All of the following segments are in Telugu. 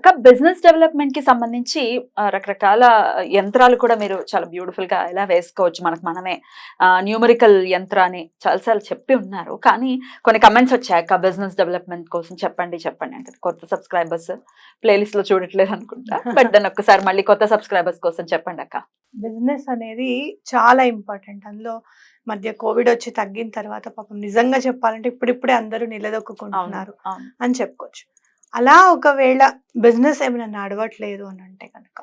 అక్క బిజినెస్ డెవలప్మెంట్కి సంబంధించి రకరకాల యంత్రాలు కూడా మీరు చాలా బ్యూటిఫుల్గా ఎలా వేసుకోవచ్చు మనకు మనమే. న్యూమరికల్ యంత్రాన్ని చాలాసార్లు చెప్పి ఉన్నారు. కానీ కొన్ని కమెంట్స్ వచ్చాక బిజినెస్ డెవలప్మెంట్ కోసం చెప్పండి చెప్పండి అంటే కొత్త సబ్స్క్రైబర్స్ ప్లేలిస్ట్లో చూడట్లేదు అనుకుంటా. బట్ దాన్ని ఒక్కసారి మళ్ళీ కొత్త సబ్స్క్రైబర్స్ కోసం చెప్పండి అక్క. బిజినెస్ అనేది చాలా ఇంపార్టెంట్ అందులో మధ్య కోవిడ్ వచ్చి తగ్గిన తర్వాత పాపం నిజంగా చెప్పాలంటే ఇప్పుడిప్పుడే అందరూ నిలదొక్కుంటున్నారు అని చెప్పుకోవచ్చు. అలా ఒకవేళ బిజినెస్ ఏమైనా నడవట్లేదు అని అంటే కనుక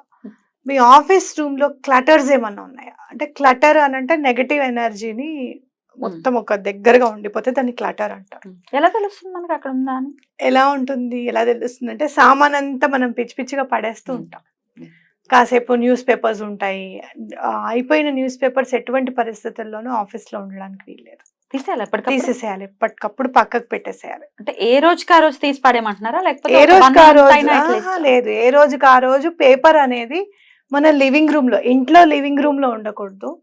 మీ ఆఫీస్ రూమ్లో క్లటర్స్ ఏమన్నా ఉన్నాయా? అంటే క్లటర్ అని అంటే నెగటివ్ ఎనర్జీని మొత్తం ఒక దగ్గరగా ఉండిపోతే దాన్ని క్లటర్ అంటారు. ఎలా తెలుస్తుంది మనకి అక్కడ ఉందా అని? ఎలా ఉంటుంది? ఎలా తెలుస్తుంది? అంటే సామాన్ అంతా మనం పిచ్చి పిచ్చిగా పడేస్తూ. ఉంటాం. కాసేపు న్యూస్ పేపర్స్ ఉంటాయి. అయిపోయిన న్యూస్ పేపర్స్ ఎటువంటి పరిస్థితుల్లోనూ ఆఫీస్లో ఉండడానికి వీల్లేదు. తీసేయాలి తీసేసేయాలి. ఎప్పటికప్పుడు పక్కకు పెట్టేసేయాలి. అంటే ఏ రోజుకి ఆ రోజు తీసి పడేయమంటున్నారా? లేకపోతే ఏ రోజుకి ఆ రోజు? లేదు. ఏ రోజుకి ఆ రోజు పేపర్ అనేది మన లివింగ్ రూమ్లో ఇంట్లో లివింగ్ రూమ్లో ఉండకూడదు.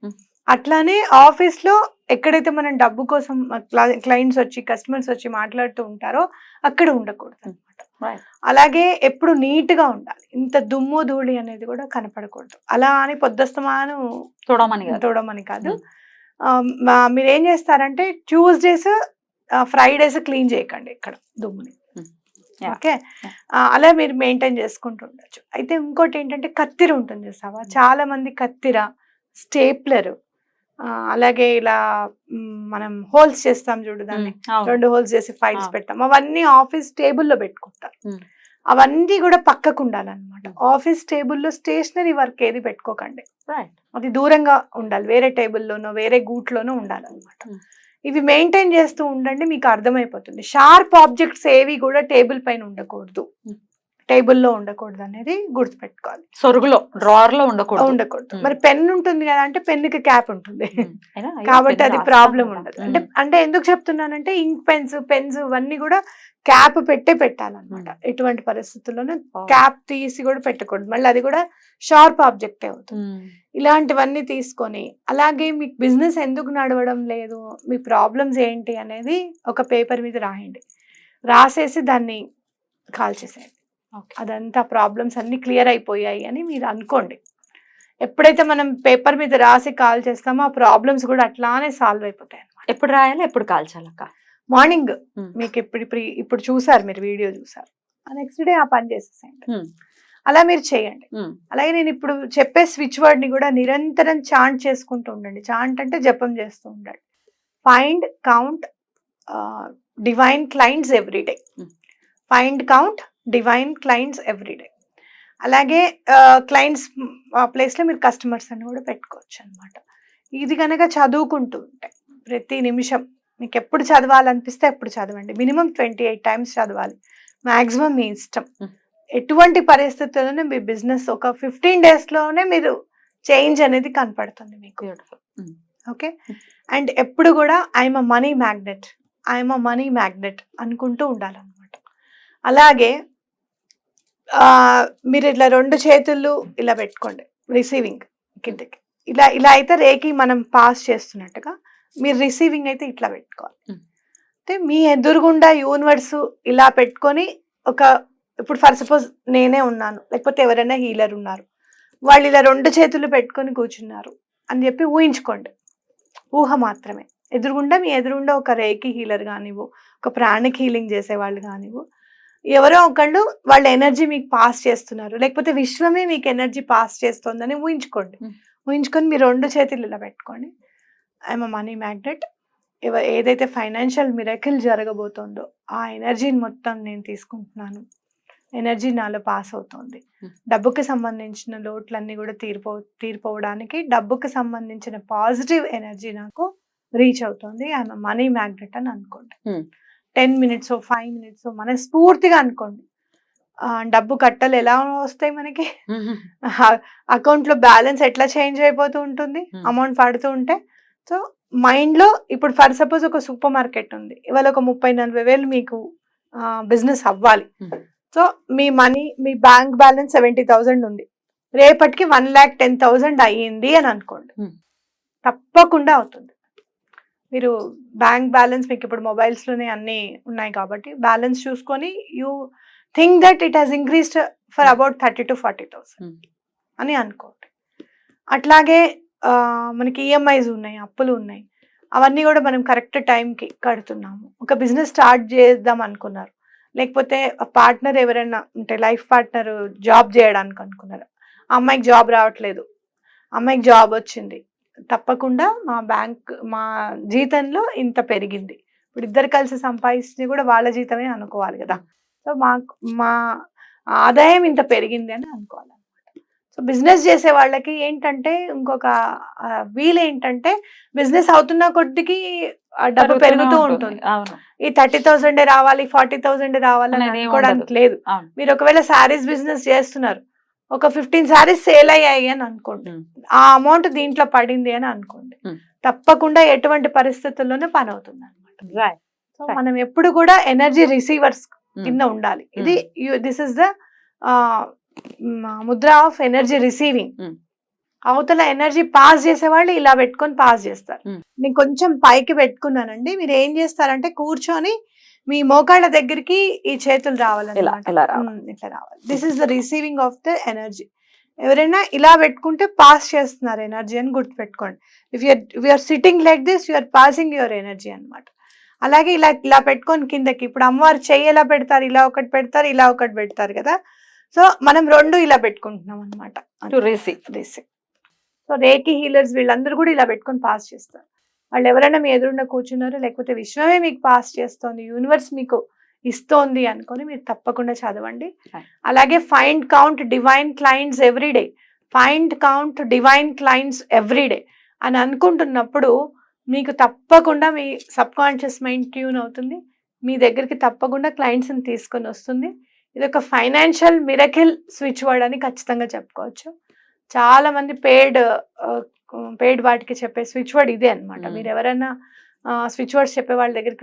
అట్లానే ఆఫీస్లో ఎక్కడైతే మనం డబ్బు కోసం క్లయింట్స్ వచ్చి కస్టమర్స్ వచ్చి మాట్లాడుతూ ఉంటారో అక్కడ ఉండకూడదు. అనమాట. అలాగే ఎప్పుడు నీట్గా ఉండాలి. ఇంత దుమ్ము ధూళి అనేది కూడా కనపడకూడదు. అలా అని పొద్దుస్తమానం చూడమని కాదు. తోడమని కాదు. ఆ, మా- మీరు ఏం చేస్తారంటే ట్యూస్డేస్ ఫ్రైడేస్ క్లీన్ చేయకండి ఇక్కడ దుమ్ముని. ఓకే? అలా మీరు మెయింటైన్ చేసుకుంటూ ఉండొచ్చు అయితే ఇంకోటి ఏంటంటే కత్తిర ఉంటుంది చూసావా? చాలా మంది కత్తిర స్టేప్లర్ అలాగే ఇలా మనం హోల్స్ చేస్తాం చూడు దాన్ని. రెండు హోల్స్ చేసి ఫైల్స్. పెడతాం. అవన్నీ ఆఫీస్ టేబుల్లో పెట్టుకుంటారు. ఉమ్. అవన్నీ కూడా పక్కకు ఉండాలన్నమాట. ఆఫీస్ టేబుల్లో స్టేషనరీ వర్క్ ఏది పెట్టుకోకండి. అది దూరంగా ఉండాలి వేరే టేబుల్లోనో వేరే గూట్లోనో ఉండాలన్నమాట ఉమ్. ఇవి మెయింటైన్ చేస్తూ ఉండండి మీకు అర్థమైపోతుంది షార్ప్ ఆబ్జెక్ట్స్ ఏవి కూడా టేబుల్ పైన ఉండకూడదు. టేబుల్లో ఉండకూడదు అనేది గుర్తుపెట్టుకోవాలి సొరుగులో డ్రావర్లో ఉండకూడదు ఉండకూడదు ఉమ్. మరి పెన్ ఉంటుంది కదా అంటే పెన్నుకి క్యాప్ ఉంటుంది కాబట్టి అది ప్రాబ్లం. ఉండదు అంటే అంటే ఎందుకు చెప్తున్నానంటే ఇంక్ పెన్స్ పెన్స్ ఇవన్నీ కూడా క్యాప్ పెట్టే పెట్టాలన్నమాట. ఎటువంటి పరిస్థితుల్లోనూ. క్యాప్ తీసి కూడా పెట్టకూడదు. మళ్ళీ అది కూడా షార్ప్ ఆబ్జెక్టే అవుతుంది. ఇలాంటివన్నీ తీసుకొని అలాగే మీకు బిజినెస్ ఎందుకు నడవడం లేదు మీ ప్రాబ్లమ్స్ ఏంటి అనేది ఒక పేపర్ మీద రాయండి. రాసేసి దాన్ని కాల్ చేసేయండి. అదంతా ప్రాబ్లమ్స్ అన్ని క్లియర్ అయిపోయాయి అని మీరు అనుకోండి. ఎప్పుడైతే మనం పేపర్ మీద రాసి కాల్ చేస్తామో ఆ ప్రాబ్లమ్స్ కూడా అట్లానే సాల్వ్ అయిపోతాయి ఎప్పుడు రాయాలి ఎప్పుడు కాల్చాలక్క మార్నింగ్ ఉమ్. మీకు ఇప్పుడు ఇప్పుడు చూసారు మీరు వీడియో చూసారు. నెక్స్ట్ డే ఆ పని చేసేసేయండి. ఉమ్, అలా మీరు చేయండి. ఉమ్, అలాగే నేను ఇప్పుడు చెప్పే స్విచ్ వర్డ్ని కూడా నిరంతరం చాంట్ చేసుకుంటూ ఉండండి. చాంట్ అంటే జపం చేస్తూ ఉండండి. Find count divine clients everyday Hmm. Find count divine clients everyday అలాగే క్లయింట్స్ ప్లేస్లో మీరు కస్టమర్స్ అని కూడా పెట్టుకోవచ్చు అనమాట ఇది కనుక చదువుకుంటూ ఉంటే ప్రతి నిమిషం మీకు ఎప్పుడు చదవాలనిపిస్తే ఎప్పుడు చదవండి. మినిమం ట్వంటీ ఎయిట్ టైమ్స్ చదవాలి. మ్యాక్సిమం మీ ఇష్టం. ఎటువంటి పరిస్థితుల్లోనే మీ బిజినెస్ ఒక ఫిఫ్టీన్ డేస్లోనే మీరు చేంజ్ అనేది కనపడుతుంది మీకు. ఓకే? అండ్ ఎప్పుడు కూడా I'm a money magnet. I'm a money magnet అనుకుంటూ ఉండాలన్నమాట. అలాగే మీరు ఇట్లా రెండు చేతులు ఇలా పెట్టుకోండి. రిసీవింగ్ కిందకి. ఇలా ఇలా అయితే రేకి మనం పాస్ చేస్తున్నట్టుగా మీరు రిసీవింగ్ అయితే ఇట్లా పెట్టుకోవాలి. అంటే మీ ఎదురుగుండా యూనివర్స్ ఇలా పెట్టుకొని ఒక ఇప్పుడు ఫర్ సపోజ్ నేనే ఉన్నాను లేకపోతే ఎవరైనా హీలర్ ఉన్నారు. వాళ్ళు ఇలా రెండు చేతులు పెట్టుకొని కూర్చున్నారు అని చెప్పి ఊహించుకోండి. ఊహ మాత్రమే. ఎదురుగుండా మీ ఎదురుగుండా ఒక రేకి హీలర్ కానివ్వు ఒక ప్రాణిక్ హీలింగ్ చేసే వాళ్ళు కానివ్వు ఎవరో ఒకళ్ళు వాళ్ళ ఎనర్జీ మీకు పాస్ చేస్తున్నారు. లేకపోతే విశ్వమే మీకు ఎనర్జీ పాస్ చేస్తుందని ఊహించుకోండి. ఊహించుకొని మీ రెండు చేతులు ఇలా పెట్టుకోండి. ఐఎమ్ మనీ మ్యాగ్నెట్ ఎవ ఏదైతే ఫైనాన్షియల్ మిరకిల్ జరగబోతోందో ఆ ఎనర్జీని మొత్తం నేను తీసుకుంటున్నాను. ఎనర్జీ నాలో పాస్ అవుతోంది. Hmm. డబ్బుకి సంబంధించిన లోట్లన్నీ కూడా తీరిపో తీరిపోవడానికి డబ్బుకి సంబంధించిన పాజిటివ్ ఎనర్జీ నాకు రీచ్ అవుతుంది. ఐఎమ్ మనీ మ్యాగ్నెట్ అని అనుకోండి. Hmm. Ten minutes five minutes మనస్ఫూర్తిగా అనుకోండి. ఆ, డబ్బు కట్టలు ఎలా వస్తాయి మనకి? ఉమ్, అకౌంట్లో బ్యాలెన్స్ ఎట్లా చేంజ్ అయిపోతూ ఉంటుంది? Hmm. అమౌంట్ పడుతూ ఉంటే సో మైండ్లో ఇప్పుడు ఫర్ సపోజ్ ఒక సూపర్ మార్కెట్ ఉంది. ఇవాళ ఒక ముప్పై నలభై వేలు మీకు బిజినెస్ అవ్వాలి. సో మీ మనీ మీ బ్యాంక్ బ్యాలెన్స్ సెవెంటీ థౌసండ్ ఉంది. రేపటికి వన్ ల్యాక్ టెన్ థౌజండ్ అయ్యింది అని అనుకోండి. తప్పకుండా అవుతుంది. మీరు బ్యాంక్ బ్యాలెన్స్ మీకు ఇప్పుడు మొబైల్స్లోనే అన్నీ ఉన్నాయి కాబట్టి బ్యాలెన్స్ చూసుకొని you think that it has increased for about thirty to forty thousand. అని అనుకోండి. అట్లాగే మనకి ఈఎంఐస్ ఉన్నాయి అప్పులు ఉన్నాయి. అవన్నీ కూడా మనం కరెక్ట్ టైంకి కడుతున్నాము. ఒక బిజినెస్ స్టార్ట్ చేద్దాం అనుకున్నారు. లేకపోతే పార్ట్నర్ ఎవరైనా అంటే లైఫ్ పార్ట్నర్ జాబ్ చేయడానికి అనుకున్నారు? అమ్మాయికి జాబ్ రావట్లేదు. అమ్మాయికి జాబ్ వచ్చింది. తప్పకుండా మా బ్యాంక్ మా జీతంలో ఇంత పెరిగింది. ఇప్పుడు ఇద్దరు కలిసి సంపాదించింది కూడా వాళ్ళ జీతమే అనుకోవాలి కదా. సో మా మా ఆదాయం ఇంత పెరిగింది అని అనుకోవాలి. సో బిజినెస్ చేసే వాళ్ళకి ఏంటంటే ఇంకొక వీల్ ఏంటంటే బిజినెస్ అవుతున్న కొద్దికి డబ్బు పెరుగుతూ ఉంటుంది ఈ థర్టీ థౌసండ్ రావాలి ఫార్టీ థౌసండ్ రావాలి అని అనుకోవడానికి. లేదు మీరు ఒకవేళ శారీస్ బిజినెస్ చేస్తున్నారు ఒక ఫిఫ్టీన్ శారీస్ సేల్ అయ్యాయి అని అనుకోండి. ఆ అమౌంట్ దీంట్లో పడింది అని అనుకోండి. తప్పకుండా ఎటువంటి పరిస్థితుల్లోనే పని అవుతుంది అనమాట సో. మనం ఎప్పుడు కూడా ఎనర్జీ రిసీవర్స్. కింద ఉండాలి ఇది this is the mudra of energy receiving Hmm. అవతల ఎనర్జీ పాస్ చేసే వాళ్ళు ఇలా పెట్టుకొని పాస్ చేస్తారు. Hmm. నేను కొంచెం పైకి పెట్టుకున్నానండి. మీరు ఏం చేస్తారంటే కూర్చొని మీ మోకాళ్ళ దగ్గరికి ఈ చేతులు ఇలా రావాలన్నమాట ఇలా రావాలి? ఉమ్, ఇట్లా రావాలి. This is the receiving of the energy ఎవరైనా ఇలా పెట్టుకుంటే పాస్ చేస్తున్నారు ఎనర్జీ అని గుర్తుపెట్టుకోండి. If your you're sitting like this you're passing your energy అన్నమాట. అలాగే ఇలా ఇలా పెట్టుకొని కిందకి ఇప్పుడు అమ్మవారు చెయ్యి ఎలా పెడతారు ఇలా ఒకటి పెడతారు ఇలా ఒకటి పెడతారు కదా? సో మనం రెండు ఇలా పెట్టుకుంటున్నాం అనమాట to receive receive so reiki healers వీళ్ళందరూ కూడా ఇలా పెట్టుకొని పాస్ చేస్తారు. వాళ్ళు ఎవరైనా మీ ఎదురుండా కూర్చున్నారు? లేకపోతే విశ్వమే మీకు పాస్ చేస్తోంది యూనివర్స్ మీకు ఇస్తోంది అనుకొని మీరు తప్పకుండా చదవండి. అలాగే find count divine clients everyday find count divine clients everyday అని అనుకుంటున్నప్పుడు మీకు తప్పకుండా మీ సబ్ కాన్షియస్ మైండ్ ట్యూన్ అవుతుంది. మీ దగ్గరికి తప్పకుండా క్లయింట్స్ని తీసుకొని వస్తుంది. ఇది ఒక ఫైనాన్షియల్ మిరకిల్ స్విచ్ వర్డ్ అని ఖచ్చితంగా చెప్పుకోవచ్చు చాలా మంది పేడ్ పేడ్ వాటికి చెప్పే స్విచ్ వర్డ్ ఇదే అన్నమాట Mm. మీరు ఎవరైనా స్విచ్ వర్డ్స్ చెప్పే వాళ్ళ దగ్గరికి వెళ్ళి